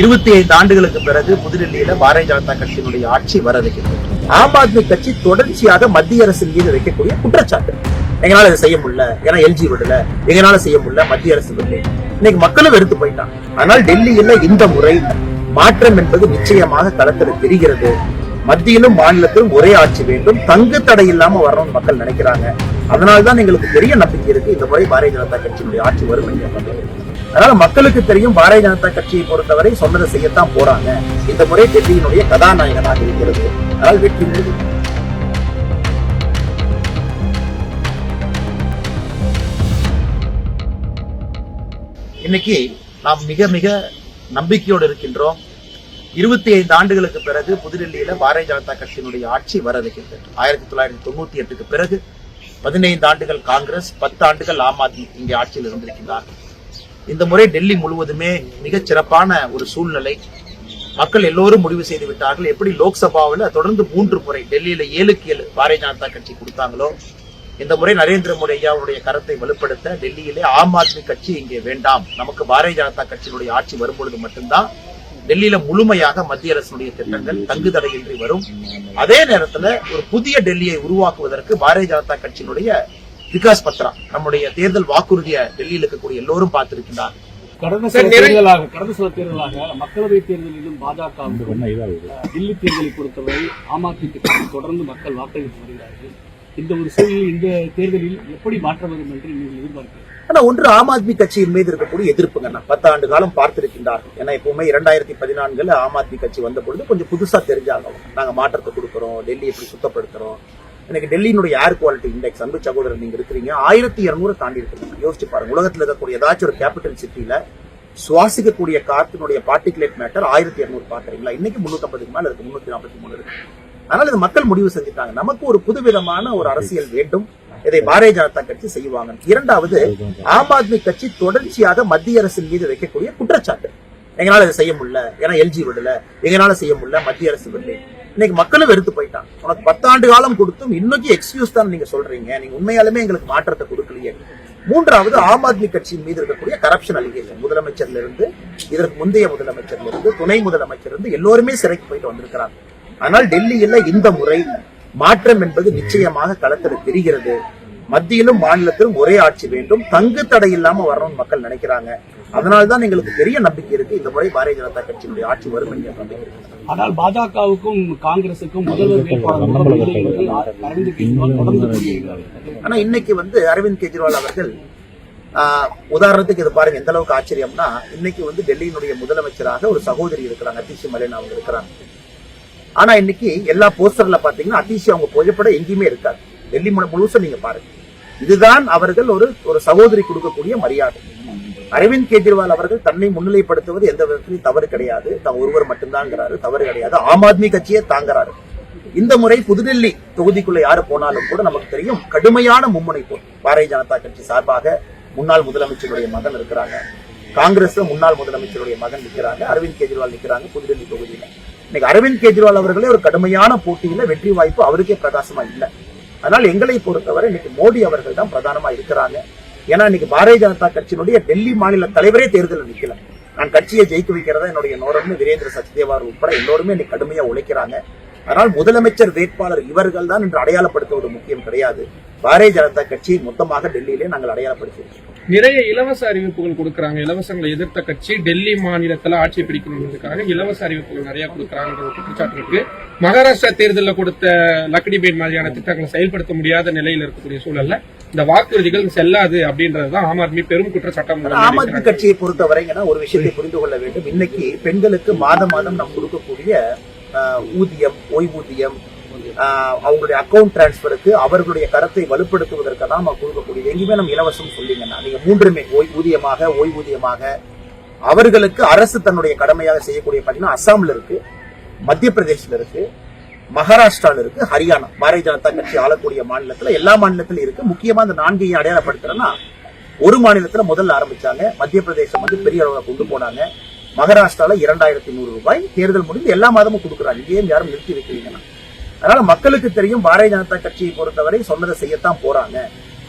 இருபத்தி ஐந்து ஆண்டுகளுக்கு பிறகு புதுடெல்லியில பாரதிய ஜனதா கட்சியினுடைய ஆட்சி வர இருக்கிறது ஆம் ஆத்மி கட்சி தொடர்ச்சியாக மத்திய அரசின் மீது வைக்கக்கூடிய குற்றச்சாட்டு. எங்களால இதை செய்ய முடியல. ஏன்னா எல்ஜி விடல. எங்களால செய்ய முடியல. மத்திய அரசு விடல. இன்னைக்கு மக்களும் வெறுத்து போயிட்டான் ஆனால் டெல்லியில இந்த முறை மாற்றம் என்பது நிச்சயமாக களத்துல தெரிகிறது. மத்தியிலும் மாநிலத்திலும் ஒரே ஆட்சி வேண்டும். தங்கு தடை இல்லாம வரணும்னு மக்கள் நினைக்கிறாங்க. அதனால்தான் எங்களுக்கு பெரிய நம்பிக்கை இருக்கு. இந்த முறை பாரதிய ஜனதா கட்சியினுடைய ஆட்சி வரும் அதனால மக்களுக்கு தெரியும் பாரதிய ஜனதா கட்சியை பொறுத்தவரை சொன்னதை செய்யத்தான் போறாங்க. இந்த முறை டெல்லியினுடைய கதாநாயகனாக இருக்கிறது. அதனால் வெற்றி உறுதி. இன்னைக்கு நாம் மிக மிக நம்பிக்கையோடு இருக்கின்றோம். இருபத்தி ஐந்து ஆண்டுகளுக்கு பிறகு புதுடெல்லியில பாரதிய ஜனதா கட்சியினுடைய ஆட்சி வர இருக்கின்றது ஆயிரத்தி தொள்ளாயிரத்தி தொண்ணூத்தி எட்டுக்கு பிறகு பதினைந்து ஆண்டுகள் காங்கிரஸ் பத்து ஆண்டுகள் ஆம் ஆத்மி இங்கே ஆட்சியில் இருந்திருக்கிறார் இந்த முறை டெல்லி முழுவதுமே மிகச் சிறப்பான ஒரு சூழ்நிலை. மக்கள் எல்லோரும் முடிவு செய்து விட்டார்கள். எப்படி லோக்சபாவில் தொடர்ந்து மூன்று முறை டெல்லியில ஏழுக்கு ஏழு பாரதிய ஜனதா கட்சி கொடுத்தாங்களோ இந்த முறை நரேந்திர மோடி ஐயாவுடைய கரத்தை வலுப்படுத்த டெல்லியிலே ஆம் ஆத்மி கட்சி இங்கே வேண்டாம். நமக்கு பாரதிய ஜனதா கட்சியினுடைய ஆட்சி வரும்பொழுது மட்டும்தான் டெல்லியில முழுமையாக மத்திய அரசுடைய திட்டங்கள் தங்கு தடையின்றி வரும். அதே நேரத்துல ஒரு புதிய டெல்லியை உருவாக்குவதற்கு பாரதிய ஜனதா கட்சியினுடைய விகாஸ் பத்ரா நம்முடைய தேர்தல் வாக்குறுதியை டெல்லியில் இருக்கக்கூடிய எல்லோரும் பார்த்திருக்கிறார் கடந்த சில தேர்தலாக கடந்த சில தேர்தலாக மக்களவை தேர்தலிலும் பாஜக டெல்லி தேர்தலை பொறுத்தவரை ஆம் ஆத்மி தொடர்ந்து மக்கள் வாக்களித்து வருகிறார்கள். இந்த ஒரு சூழலில் இந்த தேர்தலில் எப்படி மாற்றம் வரும் என்று நீங்கள் எதிர்பார்க்கிறீர்கள்? ஆனா ஒன்று ஆம் ஆத்மி கட்சியின் மீது இருக்கக்கூடிய எதிர்ப்புங்க. நான் பத்தாண்டு காலம் பார்த்திருக்கின்றார்கள் ஏன்னா எப்பவுமே இரண்டாயிரத்தி பதினான்குல ஆம் ஆத்மி கட்சி வந்த பொழுது கொஞ்சம் புதுசா தெரிஞ்சாங்க. நாங்க மாற்றத்தை கொடுக்குறோம் டெல்லி எப்படி சுத்தப்படுத்துறோம். எனக்கு டெல்லியினுடைய ஏர் குவாலிட்டி இண்டெக்ஸ் அன்பு சகோதரர் நீங்க இருக்கிறீங்க. ஆயிரத்தி இருநூறு தாண்டி இருக்கீங்க யோசிச்சு பாருங்க. உலகத்துல இருக்கக்கூடிய ஏதாச்சும் ஒரு கேபிட்டல் சிட்டியில சுவாசிக்கக்கூடிய காத்தினுடைய பார்ட்டிகுலேட் மேட்டர் ஆயிரத்தி இருநூறு பாக்குறீங்களா இன்னைக்கு முன்னூத்தி மேல இருக்கு. முன்னூத்தி நாற்பத்தி மூணு இருக்கு. ஆனால் இது மக்கள் முடிவு செஞ்சுட்டாங்க. நமக்கு ஒரு புதுவிதமான ஒரு அரசியல் வேண்டும். இதை பாரதிய ஜனதா கட்சி செய்வாங்க. இரண்டாவது ஆம் ஆத்மி கட்சி தொடர்ச்சியாக மத்திய அரசின் மீது வைக்கக்கூடிய குற்றச்சாட்டு. எங்களால இதை செய்ய முடியல. ஏன்னா எல்ஜி விடல. எங்களால செய்ய முடியல. மத்திய அரசு விடல. இன்னைக்கு மக்களும் வெறுத்து போயிட்டான் உனக்கு பத்தாண்டு காலம் கொடுத்தும் இன்னைக்கு எக்ஸ்கியூஸ் தான் நீங்க சொல்றீங்க. நீங்க உண்மையாலுமே எங்களுக்கு மாற்றத்தை கொடுக்கலையே. மூன்றாவது ஆம் ஆத்மி கட்சியின் மீது இருக்கக்கூடிய கரப்ஷன் அலிகேஷன் முதலமைச்சர்ல இருந்து இதற்கு முந்தைய முதலமைச்சர்ல இருந்து துணை முதலமைச்சர் இருந்து எல்லோருமே சிறைக்கு போயிட்டு வந்திருக்கிறாங்க. ஆனால் டெல்லியில இந்த முறை மாற்றம் என்பது நிச்சயமாக களத்தில் தெரிகிறது. மத்தியிலும் மாநிலத்திலும் ஒரே ஆட்சி வேண்டும். தங்கு தடை இல்லாம வரணும்னு மக்கள் நினைக்கிறாங்க. அதனால்தான் எங்களுக்கு பெரிய நம்பிக்கை இருக்கு. இந்த முறை பாரதிய ஜனதா கட்சியினுடைய ஆட்சி வரும் என்கிற நம்பிக்கை ஆனால் பாஜகவுக்கும் காங்கிரசுக்கும் முதல்வர் வேட்பாளர் ஆனா இன்னைக்கு வந்து அரவிந்த் கெஜ்ரிவால் அவர்கள் உதாரணத்துக்கு இது பாருங்க எந்த அளவுக்கு ஆச்சரியம்னா இன்னைக்கு வந்து டெல்லியினுடைய முதலமைச்சராக ஒரு சகோதரி இருக்கிறாங்க. அத்திஷி மலேன் அவங்க இருக்கிறாங்க. ஆனா இன்னைக்கு எல்லா போஸ்டர்ல பாத்தீங்கன்னா அத்திஷி அவங்க புகைப்படம் எங்கேயுமே இருக்காது. டெல்லி முழுசும் நீங்க பாருங்க. இதுதான் அவர்கள் ஒரு ஒரு சகோதரி கொடுக்கக்கூடிய மரியாதை. அரவிந்த் கெஜ்ரிவால் அவர்கள் தன்னை முன்னிலைப்படுத்துவது எந்த விதத்திலும் தவறு கிடையாது. தான் ஒருவர் மட்டும்தாங்கிறாரு தவறு கிடையாது. ஆம் ஆத்மி கட்சியே தாங்கிறாரு. இந்த முறை புதுடெல்லி தொகுதிக்குள்ள யாரு போனாலும் கூட நமக்கு தெரியும் கடுமையான மும்முனைப்பு பாரதிய ஜனதா கட்சி சார்பாக முன்னாள் முதலமைச்சருடைய மகன் இருக்கிறாங்க. காங்கிரஸ் முன்னாள் முதலமைச்சருடைய மகன் நிற்கிறாங்க அரவிந்த் கெஜ்ரிவால் நிக்கிறாங்க புதுடெல்லி தொகுதியில. இன்னைக்கு அரவிந்த் கெஜ்ரிவால் அவர்களே ஒரு கடுமையான போட்டியில வெற்றி வாய்ப்பு அவருக்கே பிரகாசமா இல்லை. அதனால் எங்களை பொறுத்தவரை இன்னைக்கு மோடி அவர்கள் தான் பிரதானமா இருக்கிறாங்க. ஏன்னா இன்னைக்கு பாரதிய ஜனதா கட்சியினுடைய டெல்லி மாநில தலைவரே தேர்தலில் நிக்கல. நான் கட்சியை ஜெயிக்க வைக்கிறதா என்னுடைய நோரம்னு வீரேந்திர சச்தேவார் உட்பட எல்லோருமே இன்னைக்கு கடுமையா உழைக்கிறாங்க. அதனால் முதலமைச்சர் வேட்பாளர் இவர்கள் தான் என்று அடையாளப்படுத்துவது முக்கியம் கிடையாது. பாரதிய ஜனதா கட்சியை மொத்தமாக டெல்லியிலே நாங்கள் அடையாளப்படுத்தியிருக்கோம். நிறைய இலவச அறிவிப்புகள் கொடுக்கறாங்க. இலவசங்களை எதிர்த்த கட்சி டெல்லி மாநிலத்துல ஆட்சி பிடிக்கணும்ன்றதுக்காக இலவச அறிவிப்புகள் நிறைய கொடுக்கறாங்க குற்றச்சாட்டு இருக்கு. மகாராஷ்டிரா தேர்தலில் கொடுத்த லக்டிபேட் மாதிரியான திட்டங்களை செயல்படுத்த முடியாத நிலையில் இருக்கக்கூடிய சூழல்ல இந்த வாக்குறுதிகள் செல்லாது அப்படின்றதுதான் ஆம் ஆத்மி பெரும் குற்றச்சாட்டம். ஆம் ஆத்மி கட்சியை பொறுத்தவரைங்கன்னா ஒரு விஷயத்தை புரிந்து கொள்ள வேண்டும். இன்னைக்கு பெண்களுக்கு மாதம் மாதம் நாம் கொடுக்கக்கூடிய ஆஹ், ஊதியம் ஓய்வூதியம் அவங்களுடைய அக்கௌண்ட் டிரான்ஸ்பருக்கு அவர்களுடைய கருத்தை வலுப்படுத்துவதற்கு தான் நம்ம கொடுக்கக்கூடிய எங்கேயுமே நம்ம இலவசம் சொல்லிங்கன்னா நீங்க மூன்றுமே ஓய்வூதியமாக ஓய்வூதியமாக அவர்களுக்கு அரசு தன்னுடைய கடமையாக செய்யக்கூடிய பார்த்தீங்கன்னா அஸ்ஸாம்ல இருக்கு மத்திய பிரதேஷ்ல இருக்கு மகாராஷ்டிரால இருக்கு ஹரியானா பாரதிய ஜனதா கட்சி ஆளக்கூடிய மாநிலத்துல எல்லா மாநிலத்திலும் இருக்கு. முக்கியமா அந்த நான்கையும் அடையாளப்படுத்துறேன்னா ஒரு மாநிலத்துல முதல்ல ஆரம்பிச்சாங்க மத்திய பிரதேசம் வந்து பெரிய அளவில் கொண்டு போனாங்க. மகாராஷ்டிரால இரண்டாயிரத்தி நூறு ரூபாய் தேர்தல் முடிந்து எல்லா மாதமும் கொடுக்குறாங்க. இங்கேயும் யாரும் நிறுத்தி வைக்கிறீங்கன்னா அதனால மக்களுக்கு தெரியும் பாரதிய ஜனதா கட்சியை பொறுத்தவரை சொன்னதை செய்யத்தான் போறாங்க.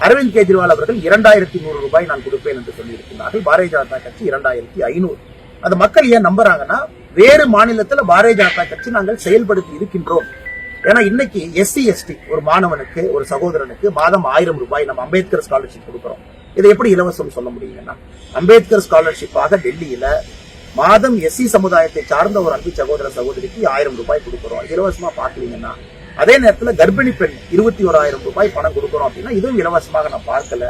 அரவிந்த் கெஜ்ரிவால் அவர்கள் இரண்டாயிரத்தி நூறு ரூபாய் நான் கொடுப்பேன் என்று சொல்லியிருக்கிறார்கள். பாரதிய ஜனதா கட்சி இரண்டாயிரத்தி ஐநூறு. அந்த மக்கள் ஏன் நம்புறாங்கன்னா வேறு மாநிலத்துல பாரதிய ஜனதா கட்சி நாங்கள் செயல்படுத்தி இருக்கின்றோம். ஏன்னா இன்னைக்கு எஸ்சி எஸ்டி ஒரு மாணவனுக்கு ஒரு சகோதரனுக்கு மாதம் ஆயிரம் ரூபாய் நம்ம அம்பேத்கர் ஸ்காலர்ஷிப் கொடுக்குறோம். இதை எப்படி இலவசம் சொல்ல முடியுங்கன்னா அம்பேத்கர் ஸ்காலர்ஷிப்பாக டெல்லியில மாதம் எஸ்சி சமுதாயத்தை சார்ந்த ஒரு அன்பு சகோதர சகோதரிக்கு ஆயிரம் ரூபாய் கொடுக்குறோம். இலவசமா பாக்குறீங்கன்னா அதே நேரத்துல கர்ப்பிணி பெண் இருபத்தி ஓராயிரம் ரூபாய் பணம் கொடுக்குறோம் அப்படின்னா இதுவும் இலவசமாக நான் பார்க்கல.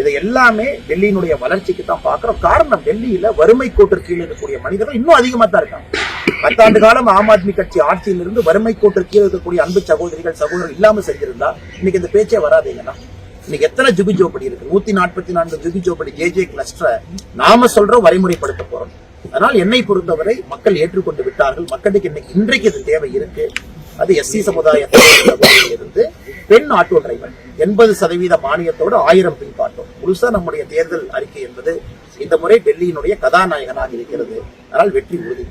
இதை எல்லாமே டெல்லியினுடைய வளர்ச்சிக்கு தான் பார்க்கிறோம். காரணம் டெல்லியில வறுமை கோட்டிற்கு கீழே இருக்கக்கூடிய மனிதர்கள் இன்னும் அதிகமா தான் இருக்காங்க. பத்தாண்டு காலம் ஆம் ஆத்மி கட்சி ஆட்சியிலிருந்து வறுமை கோட்டிற்கு கீழே இருக்கக்கூடிய அன்பு சகோதரிகள் சகோதரர் இல்லாம செஞ்சிருந்தா இன்னைக்கு இந்த பேச்சே வராதீங்கன்னா இன்னைக்கு எத்தனை ஜுகு இருக்கு? நூத்தி நாற்பத்தி நான்கு ஜுகு ஜே ஜே கிளஸ்டரை நாம சொல்றோம் வரைமுறைப்படுத்த போறோம். அதனால் என்னை பொறுத்தவரை மக்கள் ஏற்றுக்கொண்டு விட்டார்கள். மக்களுக்கு இன்னைக்கு இன்றைக்கு இது தேவை இருக்கு. அது எஸ்சி சமுதாயத்தில் இருந்து பெண் ஆட்டோ டிரைவர் எண்பது சதவீத மானியத்தோடு ஆயிரம் பின் காட்டும். முழுசா நம்முடைய தேர்தல் அறிக்கை என்பது இந்த முறை டெல்லியினுடைய கதாநாயகனாக இருக்கிறது. அதனால் வெற்றி உறுதி